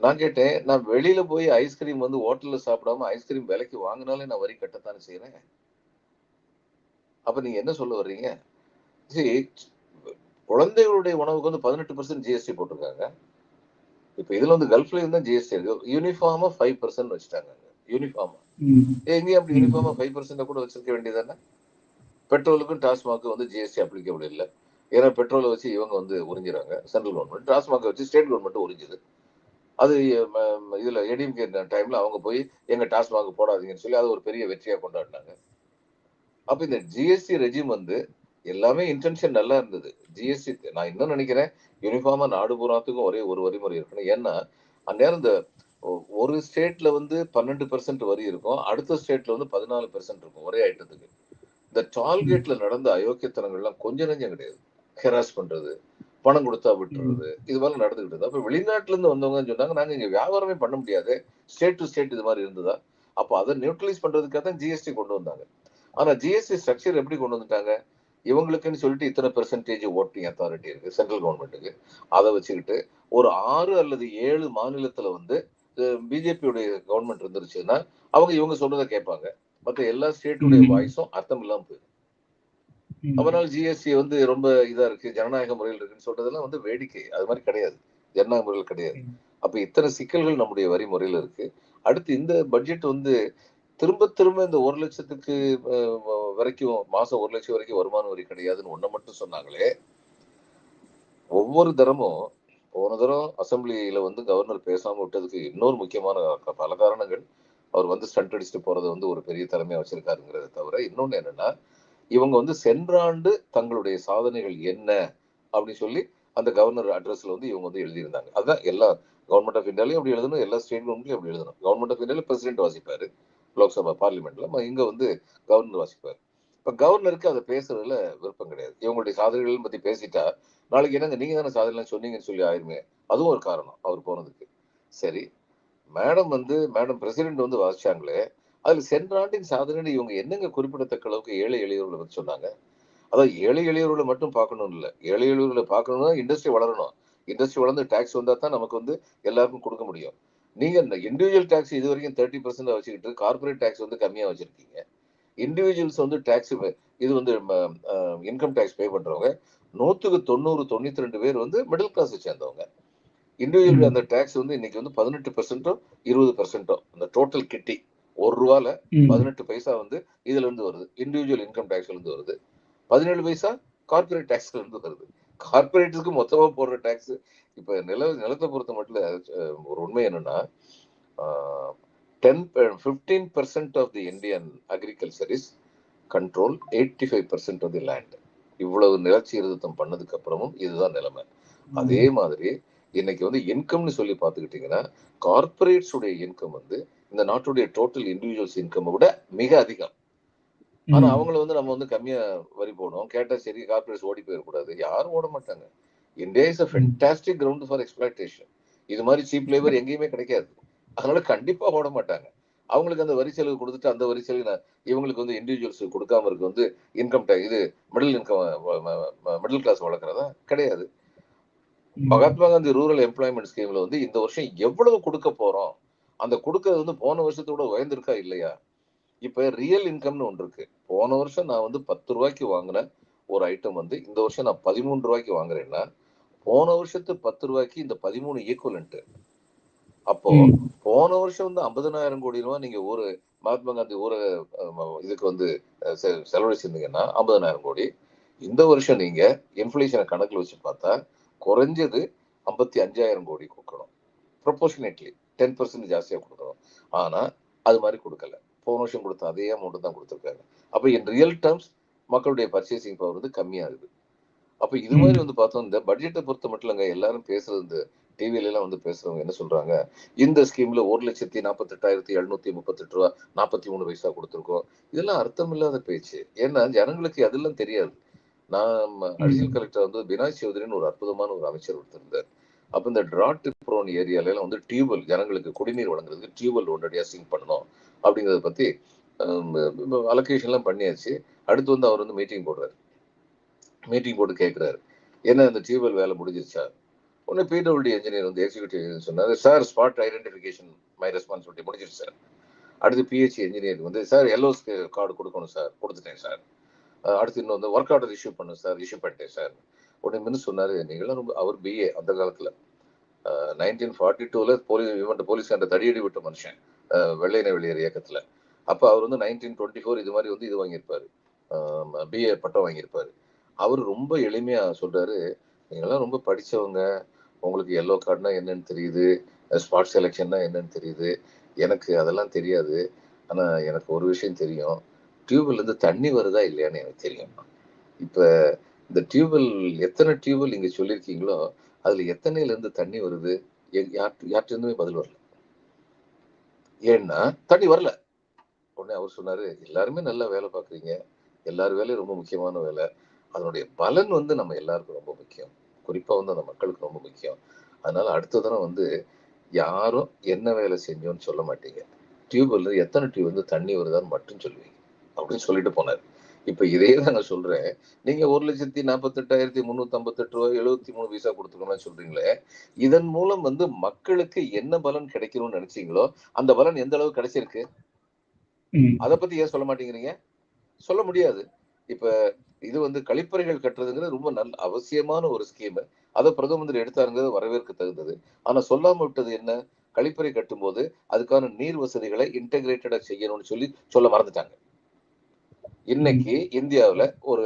நான் கேட்டேன் நான் வெளியில போய் ஐஸ்கிரீம் வந்து ஹோட்டல்ல சாப்பிடாம ஐஸ்கிரீம் விலைக்கு வாங்கினாலே நான் வரி கட்டத்தானே செய்யறேன் அப்ப நீங்க என்ன சொல்ல வர்றீங்க? சரி குழந்தைகளுடைய உணவுக்கு வந்து பதினெட்டு பர்சன்ட் ஜிஎஸ்டி போட்டிருக்காங்க. இப்ப இதுல வந்து கல்ஃப்ல இருந்தா ஜிஎஸ்டி இருக்கு. யூனிஃபார்மா ஃபைவ் பர்சன்ட் வச்சுட்டாங்க யூனிஃபார்மா எங்கேயும் அப்படி யூனிஃபார்மா ஃபைவ் பர்சன்ட் கூட வச்சிருக்க வேண்டியதானே பெட்ரோலுக்கும் டாஸ்மாக்கு வந்து ஜிஎஸ்டி அப்ளிகபிள் இல்லை ஏன்னா பெட்ரோலை வச்சு இவங்க வந்து உறிஞ்சிறாங்க. சென்ட்ரல் கவர்மெண்ட் டாஸ்மாக் வச்சு ஸ்டேட் கவர்மெண்ட் உறிஞ்சுது. அது ம, ம, இதுல டைம்ல அவங்க போய் எங்க டாஸ்மாக் போடாதீங்கன்னு சொல்லி அது ஒரு பெரிய வெற்றியா கொண்டாடினாங்க. அப்ப இந்த ஜிஎஸ்டி ரெஜிம் வந்து எல்லாமே இன்டென்ஷன் நல்லா இருந்தது. ஜிஎஸ்டி நான் இன்னும் நினைக்கிறேன் யூனிஃபார்மா நாடு பூராத்துக்கும் ஒரே ஒரு வரிமுறை இருக்கணும். ஏன்னா அந்நேரம் இந்த ஒ- ஒரு ஸ்டேட்ல வந்து பன்னெண்டு பெர்சன்ட் வரி இருக்கும் அடுத்த ஸ்டேட்ல வந்து பதினாலு பெர்சன்ட் இருக்கும் ஒரே ஐட்டத்துக்கு. இந்த டால்கேட்ல நடந்த அயோக்கியத்தனங்கள்லாம் கொஞ்சம் நெஞ்சம் கிடையாது. ஹெராஸ் பண்றது பணம் கொடுத்தா விட்டுறது. இது மாதிரி நடந்துகிட்டு அப்ப வெளிநாட்டுல இருந்து வந்தவங்க சொன்னாங்க நாங்க இங்க வியாபாரமே பண்ண முடியாது. ஸ்டேட் டு ஸ்டேட் இது மாதிரி இருந்ததா? அப்போ அதை நியூட்ரலைஸ் பண்றதுக்காக தான் ஜிஎஸ்டி கொண்டு வந்தாங்க. ஆனா ஜிஎஸ்டி ஸ்ட்ரக்சர் எப்படி கொண்டு வந்துட்டாங்க? இவங்களுக்குன்னு சொல்லிட்டு இத்தனை பெர்சன்டேஜ் ஓட்டிங் அத்தாரிட்டி இருக்கு சென்ட்ரல் கவர்மெண்ட்டுக்கு அதை வச்சுக்கிட்டு ஒரு ஆறு அல்லது ஏழு மாநிலத்துல வந்து பிஜேபியுடைய கவர்மெண்ட் இருந்துருச்சுன்னா அவங்க இவங்க சொல்றதை கேட்பாங்க. மற்ற எல்லா ஸ்டேட்டுடைய. வாய்ஸும் அர்த்தம் இல்லாம போயிடும். ம். அதனால ஜிஎஸ்டி வந்து ரொம்ப இதா இருக்கு ஜனநாயக முறையில் இருக்குன்னு சொல்றதெல்லாம் வந்து வேடிக்கை. அது மாதிரி கிடையாது. ஜனநாயக முறையில் கிடையாது. அப்ப இத்தனை சிக்கல்கள் நம்முடைய வரி முறையில இருக்கு. அடுத்து இந்த பட்ஜெட் வந்து திரும்ப திரும்ப இந்த ஒரு லட்சத்துக்கு வரைக்கும் மாசம் ஒரு லட்சம் வரைக்கும் வருமான வரி கிடையாதுன்னு ஒண்ணை மட்டும் சொன்னாங்களே ஒவ்வொரு தரமும் போன தரம் அசெம்பிளியில வந்து கவர்னர் பேசாம விட்டதுக்கு இன்னொரு முக்கியமான பல காரணங்கள். அவர் வந்து ஸ்டண்ட் அடிச்சுட்டு போறதை வந்து ஒரு பெரிய திறமையா வச்சிருக்காருங்கிறத தவிர இன்னொன்னு என்னன்னா இவங்க வந்து சென்ற ஆண்டு தங்களுடைய சாதனைகள் என்ன அப்படின்னு சொல்லி அந்த கவர்னர் அட்ரஸ்ல வந்து இவங்க வந்து எழுதியிருந்தாங்க. அதான் எல்லா கவர்மெண்ட் ஆஃப் இந்தியாலையும் அப்படி எழுதணும் எல்லா ஸ்டேட் கவர்மெண்ட்லையும் அப்படி எழுதணும். கவர்மெண்ட் ஆஃப் இந்தியால பிரசிடென்ட் வாசிப்பாரு லோக்சபா பார்லிமெண்ட்ல இங்க வந்து கவர்னர் வாசிப்பாரு. இப்ப கவர்னருக்கு அதை பேசுறதுல விருப்பம் கிடையாது. இவங்களுடைய சாதனைகள் பத்தி பேசிட்டா நாளைக்கு என்னங்க நீங்க தானே சாதனை சொன்னீங்கன்னு சொல்லி ஆயிருமே. அதுவும் ஒரு காரணம் அவர் போனதுக்கு. சரி மேடம் வந்து மேடம் பிரசிடென்ட் வந்து வாசிச்சாங்களே அதுல சென்ற ஆண்டின் சாதனை இவங்க என்னங்க குறிப்பிடத்தக்க அளவுக்கு ஏழை எளியவர்களை பத்தி சொன்னாங்க? அதான் ஏழை எளியவர்களை மட்டும் பார்க்கணும் இல்ல. ஏழை எளியவர்களை பார்க்கணும்னா இண்டஸ்ட்ரி வளரணும். இண்டஸ்ட்ரி வளர்ந்து டாக்ஸ் வந்தா தான் நமக்கு வந்து எல்லாருக்கும் கொடுக்க முடியும். நீங்க இந்த இண்டிவிஜுவல் டாக்ஸ் இது வரைக்கும் தேர்ட்டி பர்சன்ட் வச்சுக்கிட்டு கார்பரேட் டாக்ஸ் வந்து கம்மியா வச்சிருக்கீங்க. இண்டிவிஜுவல்ஸ் வந்து டாக்ஸ் இது வந்து இன்கம் டாக்ஸ் பே பண்றவங்க. நூத்துக்கு தொண்ணூறு தொண்ணூத்தி ரெண்டு பேர் வந்து மிடில் கிளாஸ் சேர்ந்தவங்க. இண்டிவிஜுவல். அந்த டாக்ஸ் வந்து இன்னைக்கு வந்து பதினெட்டு பெர்சென்ட்டோ இருபது பெர்சென்ட்டோ அந்த டோட்டல் கிட்டி ஒரு ரூபால. பதினெட்டு பைசா வந்து இதுல இருந்து வருது. இண்டிவிஜுவல் இன்கம் டாக்ஸ்ல இருந்து வருது. பதினேழு பைசா கார்பரேட் டாக்ஸ்ல இருந்து வருது. கார்பரேட்டுக்கு மொத்தமா போடுற டாக்ஸ் இப்ப நில நிலத்தை பொறுத்த மட்டும் ஒரு உண்மை என்னன்னா ten fifteen percent of the Indian agriculture is control eighty five percent of the land இவ்வளவு நிலச்சீர்திருத்தம் பண்ணதுக்கு அப்புறமும் இதுதான் நிலைமை. அதே மாதிரி இன்னைக்கு வந்து இன்கம்னு சொல்லி பார்த்துக்கிட்டீங்கன்னா கார்பரேட்ஸ் உடைய இன்கம் வந்து இந்த நாட்டுடைய டோட்டல் இண்டிவிஜுவல்ஸ் இன்கம் விட மிக அதிகம். ஆனா. அவங்கள வந்து நம்ம வந்து கம்மியா வரி போடணும். கேட்டா சரி கார்பரேட்ஸ் ஓடி போயிடக்கூடாது யாரும் ஓட மாட்டாங்க. India is a fantastic ground for exploitation இது மாதிரி சீப் லேபர் எங்கேயுமே கிடைக்காது. அதனால கண்டிப்பா ஓட மாட்டாங்க. அவங்களுக்கு அந்த வரி செலவு கொடுத்துட்டு அந்த வரி செலவு இவங்களுக்கு வந்து இண்டிவிஜுவல்ஸ் கொடுக்காம இருக்கு வந்து இன்கம் டேக்ஸ் இது மிடில் இன்கம் மிடில் கிளாஸ் வளர்க்குறதா கிடையாது. மகாத்மா காந்தி ரூரல் எம்ப்ளாய்மெண்ட் ஸ்கீம்ல வந்து இந்த வருஷம் எவ்வளவு கொடுக்க போறோம்? அந்த கொடுக்கறது வந்து போன வருஷத்தோட உயர்ந்திருக்கா இல்லையா? இப்ப ரியல் இன்கம்னு ஒன்று இருக்கு. போன வருஷம் நான் வந்து பத்து ரூபாய்க்கு வாங்கின ஒரு ஐட்டம் வந்து இந்த வருஷம் நான் பதிமூணு ரூபாய்க்கு வாங்குறேன்னா போன வருஷத்து பத்து ரூபாய்க்கு இந்த பதிமூணு ஈக்குவலன்ட் அப்போ. போன வருஷம் வந்து ஐம்பதனாயிரம் கோடி ரூபாய் நீங்க ஒரு மகாத்மா காந்தி ஊர இதுக்கு வந்து செலவழிச்சிருந்தீங்கன்னா ஐம்பதனாயிரம் கோடி. இந்த வருஷம் நீங்க இன்ஃபிளேஷனை கணக்குல வச்சு பார்த்தா குறைஞ்சது ஐம்பத்தி அஞ்சாயிரம் கோடி கொடுக்கணும். ப்ரொபோர்ஷனேட்லி டென் பர்சன்ட் ஜாஸ்தியா கொடுக்கணும். ஆனா அது மாதிரி கொடுக்கல. போன வருஷம் கொடுத்த அதே அமௌண்ட் தான் கொடுத்துருக்காங்க. அப்ப இன் ரியல் டேர்ம்ஸ் மக்களுடைய பர்ச்சேசிங் பவர் வந்து கம்மியாகுது. அப்ப இது மாதிரி வந்து பார்த்தோம் இந்த பட்ஜெட்டை பொறுத்த மட்டும் இல்லைங்க. எல்லாரும் பேசுறது இந்த டிவில எல்லாம் வந்து பேசுறவங்க என்ன சொல்றாங்க? இந்த ஸ்கீம்ல ஒரு லட்சத்தி நாற்பத்தெட்டாயிரத்தி எழுநூத்தி முப்பத்தெட்டு ரூபா நாற்பத்தி மூணு பைசா கொடுத்துருக்கோம். இதெல்லாம் அர்த்தமில்லாத பேச்சு. ஏன்னா ஜனங்களுக்கு அதெல்லாம் தெரியாது. நான் அடிஷனல் கலெக்டர் வந்து பினாய் சௌதரின்னு ஒரு அற்புதமான ஒரு அமைச்சர் ஒருத்தர் இருந்தார். அப்ப இந்த டிராட் ப்ரோன் ஏரியால எல்லாம் வந்து டியூபெல் ஜனங்களுக்கு குடிநீர் வழங்குறதுக்கு டியூபெல் உடனடியா சிங்க் பண்ணணும் அப்படிங்கறத பத்தி அலோகேஷன் எல்லாம் பண்ணியாச்சு. அடுத்து வந்து அவர் வந்து மீட்டிங் போடுறாரு. மீட்டிங் போட்டு கேட்குறாரு என்ன இந்த டியூபெல் வேலை முடிஞ்சிருச்சா? உடனே பிடபிள்யூடி இன்ஜினியர் வந்து எக்ஸிகூட்டிவ் சொன்னார் sir spot identification my responsibility முடிஞ்சிருச்சு சார் அடுத்து பிஹெச்சி என்ஜினியர் வந்து சார் எல்லோஸ் கார்டு கொடுக்கணும் சார் கொடுத்துட்டேன் சார் அடுத்து இன்னும் வந்து ஒர்க் ஆர்டர் இஷ்யூ பண்ணும் சார் இஷ்யூ பண்ணிட்டேன் சார் உடனே சொன்னார் சொன்னாரு நீங்களாம் ரொம்ப அவர் பிஏ அந்த காலத்துல. நைன்டீன் ஃபார்ட்டி டூல போலீஸ் இவன் போலீஸ் அந்த தடியடி விட்ட மனுஷன் வெள்ளையின வெள்ளையனை வெளியேற இயக்கத்துல. அப்ப அவர் வந்து நைன்டீன் டுவெண்ட்டி ஃபோர் இது மாதிரி வந்து இது வாங்கியிருப்பாரு. பிஏ பட்டம் வாங்கியிருப்பாரு. அவர் ரொம்ப எளிமையா சொல்றாரு நீங்களாம் ரொம்ப படிச்சவங்க. உங்களுக்கு எல்லோ கார்டுனா என்னன்னு தெரியுது. ஸ்பாட் செலெக்ஷன்னா என்னன்னு தெரியுது. எனக்கு அதெல்லாம் தெரியாது. ஆனா எனக்கு ஒரு விஷயம் தெரியும். டியூபெல் இருந்து தண்ணி வருதா இல்லையான்னு எனக்கு தெரியும். இப்போ இந்த டியூபெல் எத்தனை டியூபெல் இங்க சொல்லியிருக்கீங்களோ அதுல எத்தனையிலேருந்து இருந்து தண்ணி வருது? எ- இருந்துமே பதில் வரல. ஏன்னா தண்ணி வரல. உடனே அவர் சொன்னாரு எல்லாருமே நல்லா வேலை பார்க்குறீங்க. எல்லார் வேலையும் ரொம்ப முக்கியமான வேலை. அதனுடைய பலன் வந்து நம்ம எல்லாருக்கும் ரொம்ப முக்கியம். குறிப்பா வந்து அந்த மக்களுக்கு ரொம்ப முக்கியம். அதனால அடுத்த தடவை வந்து யாரும் என்ன வேலை செஞ்சோன்னு சொல்ல மாட்டீங்க. டியூப்ல எத்தனை டியூப் வந்து தண்ணி வருதான்னு மட்டும் சொல்லுவீங்க. அப்படின்னு சொல்லிட்டு போனார். இப்ப இதே தான் நான் சொல்றேன். நீங்க ஒரு லட்சத்தி நாற்பத்தெட்டாயிரத்தி முன்னூத்தி ஐம்பத்தெட்டு ரூபாய் எழுபத்தி மூணு பைசா கொடுத்துக்கணும்னு சொல்றீங்களே இதன் மூலம் வந்து மக்களுக்கு என்ன பலன் கிடைக்கணும்னு நினைச்சீங்களோ அந்த பலன் எந்த அளவு கிடைச்சிருக்கு. அதை பத்தி ஏன் சொல்ல மாட்டேங்கிறீங்க? சொல்ல முடியாது. இப்ப இது வந்து கழிப்பறைகள் கட்டுறதுங்கிறது ரொம்ப நல்ல அவசியமான ஒரு ஸ்கீம் அதை பிரதம மந்திரி எடுத்தாருங்கிறது வரவேற்க தகுந்தது. ஆனா சொல்லாம விட்டது என்ன? கழிப்பறை கட்டும்போது அதுக்கான நீர் வசதிகளை இன்டகிரேட்டடா செய்யணும்னு சொல்லி சொல்ல மறந்துட்டாங்க. இன்னைக்கு இந்தியாவுல ஒரு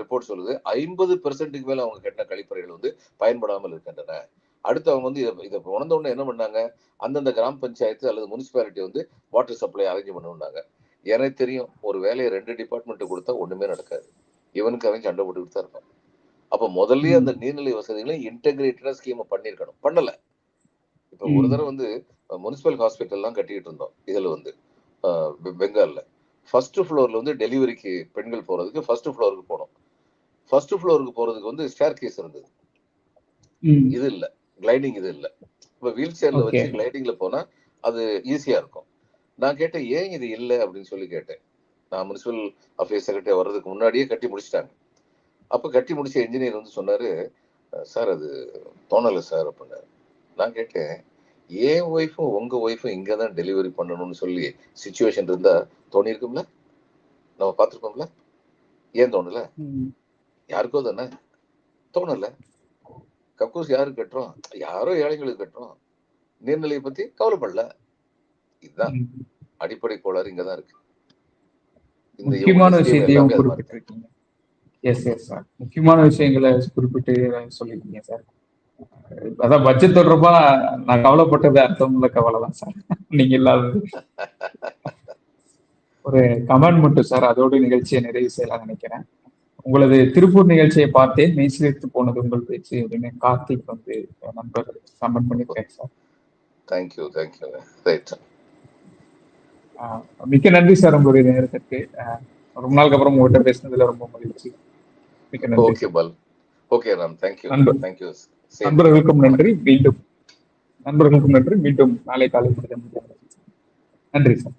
ரிப்போர்ட் சொல்லுது ஐம்பது பெர்சென்ட்டுக்கு மேல அவங்க கட்டின கழிப்பறைகள் வந்து பயன்படாமல் இருக்கின்றன. அடுத்து அவங்க வந்து இதை இதை உணர்ந்த உடனே என்ன பண்ணாங்க? அந்தந்த கிராம பஞ்சாயத்து அல்லது முனிசிபாலிட்டி வந்து வாட்டர் சப்ளை அரேஞ்ச் பண்ணுனாங்க எனக்கு தெரியும் ஒரு வேலையை ரெண்டு டிபார்ட்மெண்ட் கொடுத்தா ஒண்ணுமே நடக்காது. இவனுக்கு அவன் சண்டை போட்டுக்கிட்டு தான் இருப்பான். அப்ப முதல்லயே அந்த நீர்நிலை வசதிகளை இன்டகிரேட்டடா ஸ்கீம் பண்ணிருக்கணும் பண்ணல. இப்ப ஒரு. தடவை வந்து முனிசிபல் ஹாஸ்பிட்டல்லாம் கட்டிக்கிட்டு இருந்தோம். இதுல வந்து பெங்கால்ல ஃபர்ஸ்ட் ஃப்ளோர்ல வந்து டெலிவரிக்கு பெண்கள் போறதுக்கு ஃபர்ஸ்ட் ஃப்ளோருக்கு போனோம். ஃபர்ஸ்ட் ஃப்ளோருக்கு போறதுக்கு வந்து ஸ்டேர் கேஸ் இருந்தது. இது இல்ல. கிளைடிங் இது இல்ல. இப்ப வீல் சேர்ல வச்சு. கிளைடிங்ல போனா அது ஈஸியா இருக்கும். நான் கேட்டேன் ஏன் இது இல்ல? அப்படின்னு சொல்லி கேட்டேன். நான் முனிசிபல் அஃபேர்ஸ் செக்ரட்டரி வர்றதுக்கு முன்னாடியே கட்டி முடிச்சிட்டாங்க. அப்ப கட்டி முடிச்ச இன்ஜினியர் வந்து சொன்னாரு சார் அது தோணலை சார் அப்படின்னாரு. நான் கேட்டேன் என் ஒய்ஃபும் உங்க ஒய்ஃபும் இங்க தான் டெலிவரி பண்ணணும்னு சொல்லி சுச்சுவேஷன் இருந்தா தோணி இருக்கும்ல? நம்ம பார்த்திருப்போம்ல? ஏன் தோணல. யாருக்கோ தானே? தோணல. கக்கூஸ் யாருக்கு கட்டுறோம்? யாரோ ஏழைங்களுக்கு கட்டுறோம். நீர்நிலையை பத்தி கவலைப்படல. இதுதான். அடிப்படை கோளாறு இங்கதான் இருக்கு. இந்த முக்கியமான விஷயத்தையும். குறிப்பிட்டிருக்கீங்க. எஸ் எஸ் சார் முக்கியமான விஷயங்களை குறிப்பிட்டு சொல்லியிருக்கீங்க சார் அதான் பட்ஜெட் தொடர்பா நான் கவலைப்பட்டது அர்த்தம் உள்ள கவலை தான் சார் நீங்க இல்லாதது ஒரு கமெண்ட் மட்டும் சார் அதோட நிகழ்ச்சியை நிறைவு செய்யலாம் நினைக்கிறேன். உங்களது திருப்பூர் நிகழ்ச்சியை பார்த்தேன் மெய்சிலிர்த்து போனது உங்கள் பேச்சு அப்படின்னு கார்த்திக் வந்து நண்பர் கமெண்ட் பண்ணிருக்காரு சார் தேங்க்யூ தேங்க்யூ ரைட் மிக்க நன்றி சார் உங்களுடைய நேரத்திற்கு. ரொம்ப நாளுக்கு அப்புறம் உங்கள்கிட்ட பேசுனதுல ரொம்ப மகிழ்ச்சி. மிக்க நன்றி. Okay Paul okay Ram thank you. Thank you நண்பர்களுக்கும் நன்றி. மீண்டும். நண்பர்களுக்கும் நன்றி. மீண்டும் நாளை காலை நன்றி சார்.